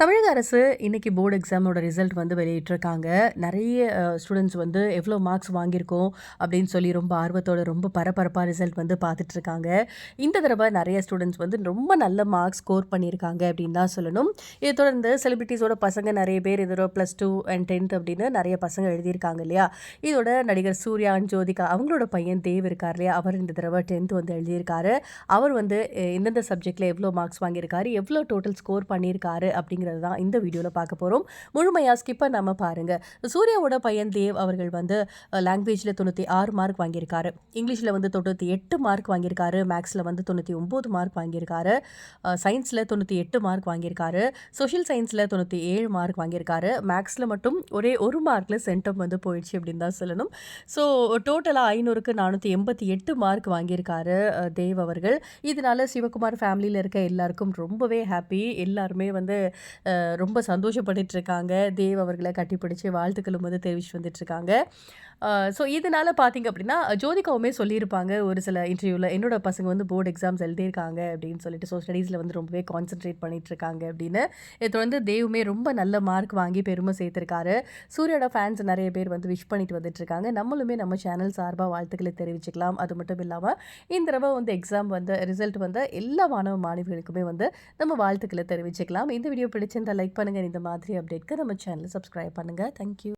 தமிழக அரசு இன்னைக்கு போர்டு எக்ஸாமோட ரிசல்ட் வந்து வெளியிட்டிருக்காங்க. நிறைய ஸ்டூடெண்ட்ஸ் வந்து எவ்வளோ மார்க்ஸ் வாங்கியிருக்கோம் அப்படின்னு சொல்லி ரொம்ப ஆர்வத்தோட ரொம்ப பரபரப்பாக ரிசல்ட் வந்து பார்த்துட்ருக்காங்க. இந்த தடவை நிறைய ஸ்டூடெண்ட்ஸ் வந்து ரொம்ப நல்ல மார்க்ஸ் ஸ்கோர் பண்ணியிருக்காங்க அப்படின்னு தான் சொல்லணும். இதை தொடர்ந்து செலிபிரிட்டிஸோட பசங்க நிறைய பேர் இதோட ப்ளஸ் டூ அண்ட் டென்த் அப்படின்னு நிறைய பசங்க எழுதியிருக்காங்க இல்லையா? இதோட நடிகர் சூர்யா அண்ட் ஜோதிகா அவங்களோட பையன் தேவ் இருக்கார் இல்லையா? அவர் இந்த தடவை டென்த் வந்து எழுதியிருக்காரு. அவர் வந்து எந்தெந்த சப்ஜெக்டில் எவ்வளோ மார்க்ஸ் வாங்கியிருக்காரு? எவ்வளோ டோட்டல் ஸ்கோர் பண்ணியிருக்காரு? அப்படிங்கிறது தான் இந்த வீடியோவில் பார்க்க போகிறோம் முழுமையாக ஸ்கிப் நம்ம பாருங்கள் சூர்யாவோட பையன் தேவ் அவர்கள் வந்து லாங்குவேஜில் தொண்ணூற்றி ஆறு மார்க் வாங்கியிருக்காரு. இங்கிலீஷில் வந்து தொண்ணூற்றி எட்டு மார்க் வாங்கியிருக்காரு. மேக்ஸில் வந்து தொண்ணூற்றி ஒம்பது மார்க் வாங்கியிருக்காரு. சயின்ஸில் தொண்ணூற்றி எட்டு மார்க் வாங்கியிருக்காரு. சோஷியல் சயின்ஸில் தொண்ணூற்றி ஏழு மார்க் வாங்கியிருக்காரு. மேக்ஸில் மட்டும் ஒரே ஒரு மார்க்கில் சென்டம் வந்து போயிடுச்சு அப்படின்னு தான் சொல்லணும். ஸோ டோட்டலாக ஐநூறுக்கு நானூற்றி எண்பத்தி எட்டு மார்க் வாங்கியிருக்காரு தேவ் அவர்கள். இதனால சிவகுமார் ஃபேமிலியில் இருக்க எல்லாருக்கும் ரொம்பவே ஹாப்பி எல்லாருமே வந்து ரொம்ப சந்தோஷப்பட்டுட்டு இருக்காங்க தேவ் அவர்களை கட்டிப்பிடிச்சு வாழ்த்துக்களும் வந்து தெரிவிச்சு வந்துட்டு இருக்காங்க ஸோ இதனால பார்த்தீங்க அப்படின்னா ஜோதிகாவுமே சொல்லியிருப்பாங்க. ஒரு சில இன்டர்வியூவில் என்னோடய பசங்க வந்து போர்டு எக்ஸாம்ஸ் எழுதியிருக்காங்க அப்படின்னு சொல்லிட்டு ஸோ ஸ்டடீஸில் வந்து ரொம்பவே கான்சென்ட்ரேட் பண்ணிகிட்ருக்காங்க இருக்காங்க அப்படின்னு இதை தொடர்ந்து தேவுமே ரொம்ப நல்ல மார்க் வாங்கி பெருமை சேர்த்துருக்காரு. சூரியோட ஃபேன்ஸ் நிறைய பேர் வந்து விஷ் பண்ணிட்டு வந்துட்டுருக்காங்க நம்மளுமே நம்ம சேனல் சார்பாக வாழ்த்துக்களை தெரிவிச்சுக்கலாம். அது மட்டும் இல்லாமல் இந்த தடவை வந்து எக்ஸாம் வந்து ரிசல்ட் வந்து எல்லா மாணவ மாணவிகளுக்குமே வந்து நம்ம வாழ்த்துக்களை தெரிவிச்சுக்கலாம். இந்த வீடியோ பிடிச்சிருந்தால் லைக் பண்ணுங்கள் இந்த மாதிரி அப்டேட்க்கு நம்ம சேனலை சப்ஸ்கிரைப் பண்ணுங்கள் தேங்க்யூ